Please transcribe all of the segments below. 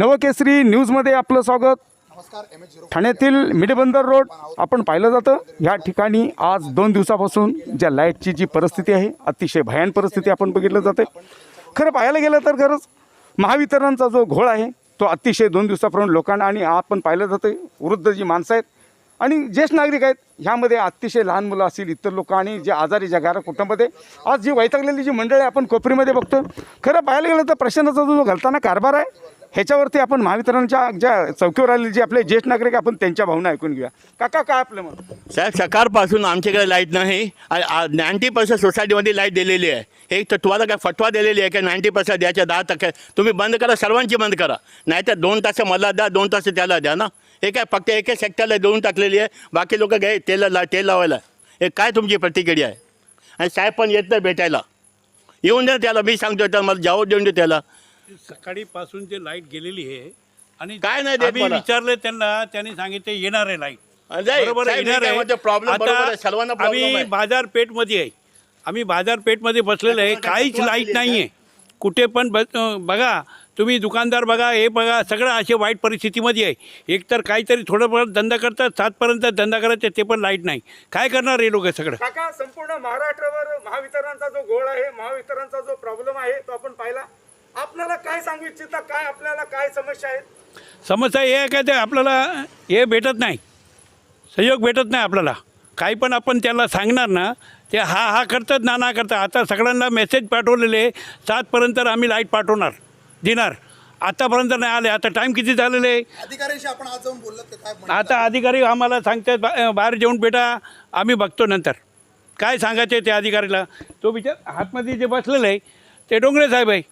नवकेसरी न्यूजमध्ये आपलं स्वागत. ठाण्यातील मिडबंदर रोड आपण पाहिलं जातं. या ठिकाणी आज दोन दिवसापासून ज्या लाईटची जी परिस्थिती आहे अतिशय भयान परिस्थिती आपण बघितलं जाते. खरं पाहायला गेलं तर खरंच महावितरणचा जो घोळ आहे तो अतिशय दोन दिवसापर्यंत लोकांना आणि आपण पाहिलं जातं वृद्ध जी माणसं आहेत आणि ज्येष्ठ नागरिक आहेत ह्यामध्ये अतिशय लहान मुलं असतील इतर लोक आणि जे आजारी ज्या घरा कुटुंबामध्ये आज जी वैतागलेली जी मंडळी आपण कोपरीमध्ये बघतो खरं पाहायला गेलं तर प्रशासनाचा जो घालताना कारभार आहे ह्याच्यावरती आपण महावितरणच्या ज्या चौकीवर आलेले जे आपले ज्येष्ठ नागरिक आपण त्यांच्या भावना ऐकून घेऊया. काका काय आपलं मत? साहेब सकाळपासून आमच्याकडे लाइट नाही. नाईन्टी पर्सेंट सोसायटीमध्ये लाइट दिलेली आहे. एक तर तुम्हाला काय फटवा दिलेली आहे की नाईन्टी पर्सेंट? द्यायच्या दहा टक्के तुम्ही बंद करा सर्वांची बंद करा. नाही तर दोन तास मला द्या दोन तास त्याला द्या ना. हे काय फक्त एका सेक्टरला देऊन टाकलेली आहे. बाकी लोक घे तेल ला तेल लावायला. हे काय तुमची प्रतिक्रिया आहे? आणि साहेब पण येत नाही भेटायला. येऊन द्या त्याला मी सांगतो त्याला मला जाऊ देऊन दे त्याला. सकाळी पासून ते लाइट गेलेली आहे आणि काय नाही देत आम्ही मला. विचारले त्यांना त्यांनी सांगितले येणार आहे लाइट. नाही, बरोबर आहे, साहेब, येणार हे काय आहे. म्हणतो, problem बरोबर आहे, सर्वांना problem आम्ही आहे. बाजारपेठमध्ये आहे. आम्ही बाजारपेठमध्ये बसलेलो आहे. काहीच लाइट नाही आहे. कुठे पण बस अं, बघा तुम्ही दुकानदार बघा हे बघा सगळं असे वाईट परिस्थितीमध्ये आहे. एकतर काहीतरी थोडंफार धंदा करतात सातपर्यंत धंदा करायचा ते पण लाइट नाही. काय करणार हे लोक सगळं? काका संपूर्ण महाराष्ट्रावर महावितरणचा जो घोळ आहे महावितरणचा जो प्रॉब्लेम आहे तो आपण पाहिला? आपल्याला काय सांगू इच्छिता काय आपल्याला काय समस्या आहेत? समस्या हे आहे का ते आपल्याला हे भेटत नाही. सहयोग भेटत नाही आपल्याला. काही पण आपण त्याला सांगणार ना ते हा हा करतात ना ना करतात. आता सगळ्यांना मेसेज पाठवलेले सातपर्यंत आम्ही लाइट पाठवणार देणार. आतापर्यंत नाही आले आता टाईम किती झालेले? आहे अधिकाऱ्यांशी आपण आज जाऊन बोललात का काय म्हणतात? आता अधिकारी आम्हाला सांगतात बा बाहेर जेवून बेटा आम्ही बघतो नंतर. काय सांगायचे त्या अधिकारीला? तो विचार हातमध्ये जे बसलेलं आहे ते डोंगरे साहेब आहे.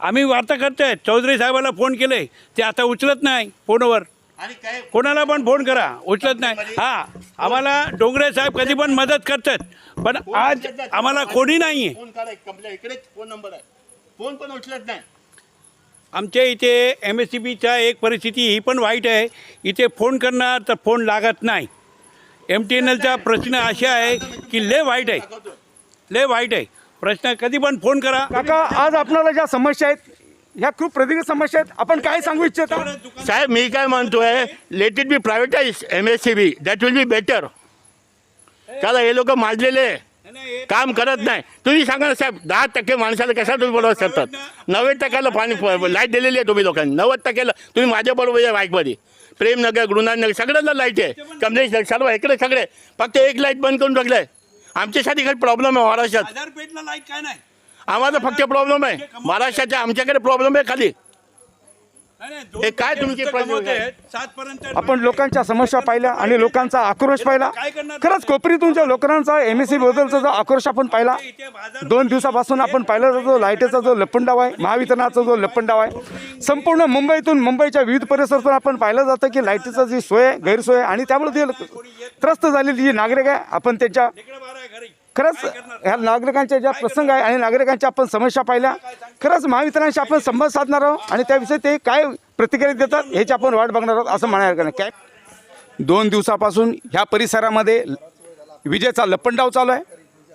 आम्ही वार्ता करतोय. चौधरी साहेबाला फोन केले ते आता उचलत नाही फोनवर. आणि काय कोणाला पण फोन करा. उचलत नाही. हा आम्हाला डोंगरे साहेब कधी पण मदत करतात. पण आज आम्हाला कोणी नाही आहे फोन करा कंप्लेंट. इकडेच फोन नंबर आहे. फोन पण उचलत नाही. आमच्या इथे एम एस सी बीचा एक परिस्थिती ही पण वाईट आहे. इथे फोन करणार तर फोन लागत नाही. एम टी एन एलचा प्रश्न असा आहे की लय वाईट आहे. लय वाईट आहे. प्रश्न कधी पण फोन करा. काका आज आपल्याला ज्या समस्या आहेत ह्या खूप प्रदीर्घ समस्या आहेत. आपण काय सांगू इच्छिता? साहेब मी काय म्हणतोय let it be privatize M S C B that will be better त्याला हे लोक माजलेले काम करत नाही. तुम्ही सांगा ना साहेब दहा टक्के माणसाला कशा तुम्ही बरोबर शकतात नव्वद टक्क्याला पाणी लाइट दिलेली आहे तुम्ही लोकांनी. नव्वद टक्क्याला. तुम्ही माझ्याबरोबर या बाईकमध्ये. प्रेमनगर गृहनगर सगळ्यांना लाइट आहे. कमलेश नगर, सर्व इकडे सगळे. फक्त एक लाइट बंद करून टाकलंय. आमच्यासाठी काही प्रॉब्लेम आहे महाराष्ट्रात. बाजारपेठला काय नाही? आम्हाला फक्त प्रॉब्लेम आहे. महाराष्ट्राच्या आमच्याकडे प्रॉब्लेम आहे खाली. हे काय सातपर्यंत आपण लोकांच्या समस्या पाहिल्या आणि लोकांचा आक्रोश पाहिला. खरंच कोपरीतूनच्या लोकांचा एम एस सी बद्दलचा जो आक्रोश आपण पाहिला दोन दिवसापासून आपण पाहिला जो लाईटीचा जो लपंडाव आहे महावितरणाचा जो लपंडाव आहे संपूर्ण मुंबईतून मुंबईच्या विविध परिसरातून आपण पाहिलं जातं की लाईटीचा जी सोय आहे गैरसोय आहे आणि त्यामुळे जे त्रस्त झालेली जी नागरिक आहे आपण त्यांच्या खरंच ह्या नागरिकांच्या ज्या प्रसंग आहे आणि नागरिकांच्या आपण समस्या पाहिल्या खरंच महावितरणाशी आपण संवाद साधणार आहोत आणि त्याविषयी ते काय प्रतिक्रिया देतात ह्याची आपण वाट बघणार आहोत असं म्हणायला नाही. काय? दोन दिवसापासून ह्या परिसरामध्ये विजेचा लपंडाव चालू आहे.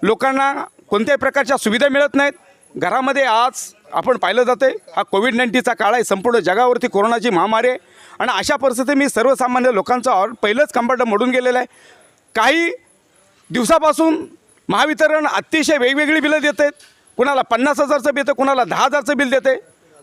लोकांना कोणत्याही प्रकारच्या सुविधा मिळत नाहीत. घरामध्ये आज आपण पाहिलं जाते हा कोविड नाईन्टीनचा काळ आहे संपूर्ण जगावरती कोरोनाची महामारी आहे. आणि अशा परिस्थितीत मी सर्वसामान्य लोकांचा ऑर पहिलंच कंपार्ट मोडून गेलेलं आहे. काही दिवसापासून महावितरण अतिशय वेगवेगळी बिलं देत. आहेत कुणाला पन्नास हजारचं बिल तर कुणाला दहा हजारचं बिल देते.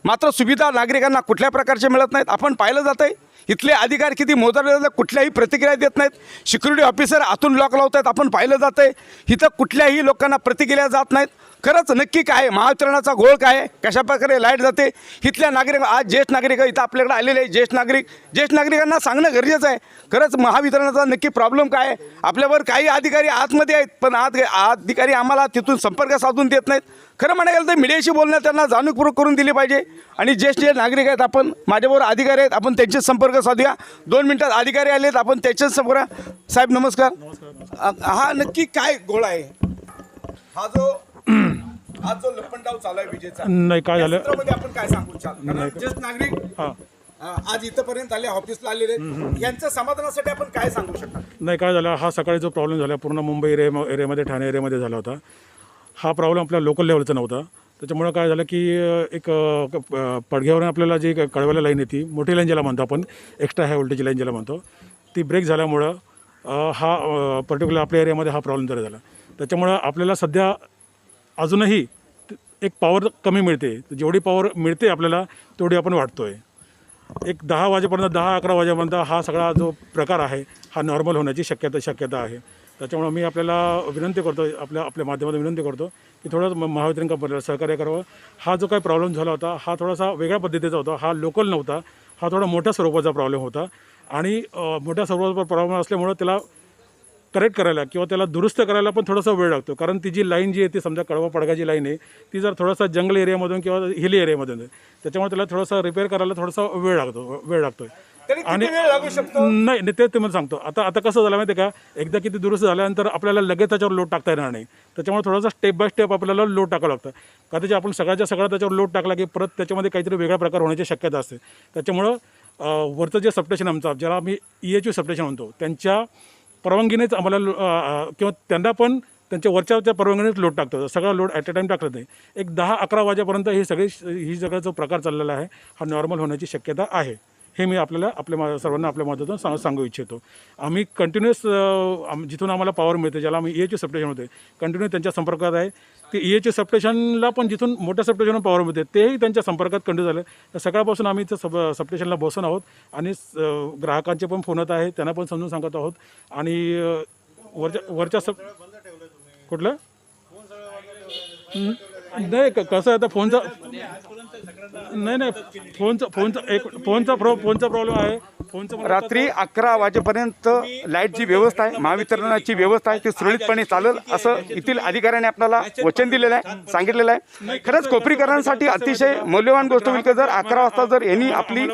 मात्र सुविधा नागरिकांना कुठल्या प्रकारचे मिळत नाहीत. आपण पाहिलं जातं आहे इथले अधिकारी किती मोजरले जातात कुठल्याही प्रतिक्रिया देत नाहीत. सिक्युरिटी ऑफिसर आतून लॉक लावत आहेत आपण पाहिलं जातं आहे इथं कुठल्याही लोकांना प्रतिक्रिया जात नाहीत. खरंच नक्की काय महावितरणाचा घोळ काय आहे? कशा प्रकारे लाइट जाते? इथल्या नागरिक आज ज्येष्ठ नागरिक इथं आपल्याकडे आलेले आहे ज्येष्ठ नागरिक ज्येष्ठ नागरिकांना सांगणं गरजेचं आहे. खरंच महावितरणाचा नक्की प्रॉब्लेम काय आहे? आपल्यावर काही अधिकारी आतमध्ये आहेत पण आज अधिकारी आम्हाला तिथून संपर्क साधून देत नाहीत. खरं म्हणायला गेलं तर मीडियाशी बोलणं त्यांना जाणीवपूर्वक करून दिली पाहिजे. आणि ज्येष्ठ जे नागरिक आहेत आपण माझ्याबरोबर अधिकारी आहेत आपण त्यांचे संपर्क साधूया. दोन मिनिटात अधिकारी आलेत आपण त्याच्याच संपर्क साहेब नमस्कार. हा नक्की काय गोळ आहे? हा जो हा जो लपंडाव चालू आहे विजेचा. नाही काय झालं? सत्रामध्ये आपण काय सांगू? ज्येष्ठ नागरिक हां. अ, आज इथपर्यंत आले ऑफिसला आलेले. आहेत. यांच्या समाधानासाठी आपण काय सांगू शकता? नाही काय झालं? हा सकाळी जो प्रॉब्लेम झाला पूर्ण मुंबई एरिया एरियामध्ये ठाणे एरियामध्ये झाला होता. हा प्रॉब्लेम आपल्या लोकल लेवलचा नव्हता. त्याच्यामुळं काय झालं की एक पडघ्यावरून आपल्याला जी क- कळवायला लाईन येते मोठी लाईन ज्याला म्हणतो आपण एक्स्ट्रा हाय व्होल्टेज लाईन ज्याला म्हणतो ती ब्रेक झाल्यामुळं हा पर्टिक्युलर आपल्या एरियामध्ये हा प्रॉब्लेम तयार झाला. त्याच्यामुळं आपल्याला सध्या अजूनही एक पॉवर कमी मिळते. जेवढी पॉवर मिळते आपल्याला तेवढी आपण वाटतो आहे एक दहा वाजेपर्यंत दहा अकरा वाजेपर्यंत हा सगळा जो प्रकार आहे हा नॉर्मल होण्याची शक्यता शक्यता आहे. त्याच्यामुळं मी आपल्याला विनंती करतो आपल्या आपल्या माध्यमातून विनंती करतो की थोडं म- महावितरण कंपनीला सहकार्य करावं. हा जो काही प्रॉब्लेम झाला होता हा थोडासा वेगळ्या पद्धतीचा होता हा लोकल नव्हता हा थोडा मोठ्या स्वरूपाचा प्रॉब्लेम होता. आणि मोठ्या स्वरूपाचा प्रॉब्लेम असल्यामुळं त्याला करेक्ट करायला किंवा त्याला दुरुस्त करायला पण थोडासा वेळ लागतो. कारण ती जी लाईन जी आहे ती समजा कळवा पडगाची लाईन आहे ती जर थोडासा जंगल एरियामधून किंवा हिल एरियामधून आहे त्याच्यामुळे त्याला थोडासा रिपेअर करायला थोडासा वेळ लागतो वेळ लागतो आणि नाही नाही, ते तुम्हाला सांगतो. आता आता कसं झालं माहिती आहे का? एकदा किती दुरुस्त झाल्यानंतर आपल्याला लगेच त्याच्यावर लोड टाकता येणार नाही. त्याच्यामुळे थोडासा स्टेप बाय स्टेप आपल्याला लोड टाकावं लागतं. का त्याच्या आपण सगळ्याच्या सगळा त्याच्यावर लोड टाकला की परत त्याच्यामध्ये काहीतरी वेगळा प्रकार होण्याची शक्यता असते. त्याच्यामुळं अं, वरचं जे सबस्टेशन आमचं ज्याला आम्ही ई एच यू सबस्टेशन म्हणतो त्यांच्या परवानगीनेच आम्हाला लो- अं, अं, किंवा त्यांना पण त्यांच्या वरच्या परवानगीनेच लोड टाकतो. सगळा लोड ॲट अ टाईम टाकत नाही एक दहा अकरा वाजेपर्यंत ही सगळी ही सगळा जो प्रकार चाललेला आहे. हा नॉर्मल होण्याची शक्यता आहे. हे मी आपल्याला आपल्या मा- सर्वांना आपल्या मदतून सांग सांगू इच्छितो. आम्ही कंटिन्युअस जिथून आम्हाला पॉवर मिळते ज्याला आम्ही ई एच सबस्टेशन होते कंटिन्यू त्यांच्या संपर्कात आहे. ते ई एच सबस्टेशनला पण जिथून मोठ्या सबस्टेशनवर पॉवर मिळते तेही त्यांच्या संपर्कात कंटिन्यू झालं. तर सकाळपासून आम्ही इथं सब सबस्टेशनला बसून आहोत आणि ग्राहकांचे पण फोन येत आहे त्यांना पण समजून सांगत आहोत. आणि वरच्या वरच्या सब कुठलं? नाही क- कसं आहे आता फोनचा नाही नाही फोनचा फोनचा एक फोनचा प्रॉ फोनचा प्रॉब्लेम आहे. रात्री अकरा वाजेपर्यंत लाईटची व्यवस्था आहे महावितरणाची व्यवस्था आहे ती सुरळीतपणे चालेल असं येथील अधिकाऱ्याने आपल्याला वचन दिलेलं आहे सांगितलेलं आहे. खरंच कोपरीकरांसाठी अतिशय मौल्यवान गोष्ट होईल की? जर अकरा वाजता जर यांनी आपली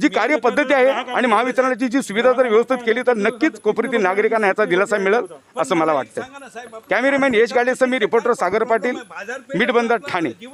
जी कार्यपद्धती आहे आणि महावितरणाची जी सुविधा जर व्यवस्थित केली तर नक्कीच कोपरीतील नागरिकांना याचा दिलासा मिळेल असं मला वाटतं कॅमेरामॅन यश गाडेसह मी रिपोर्टर सागर पाटील मीठ बंदर ठाणे.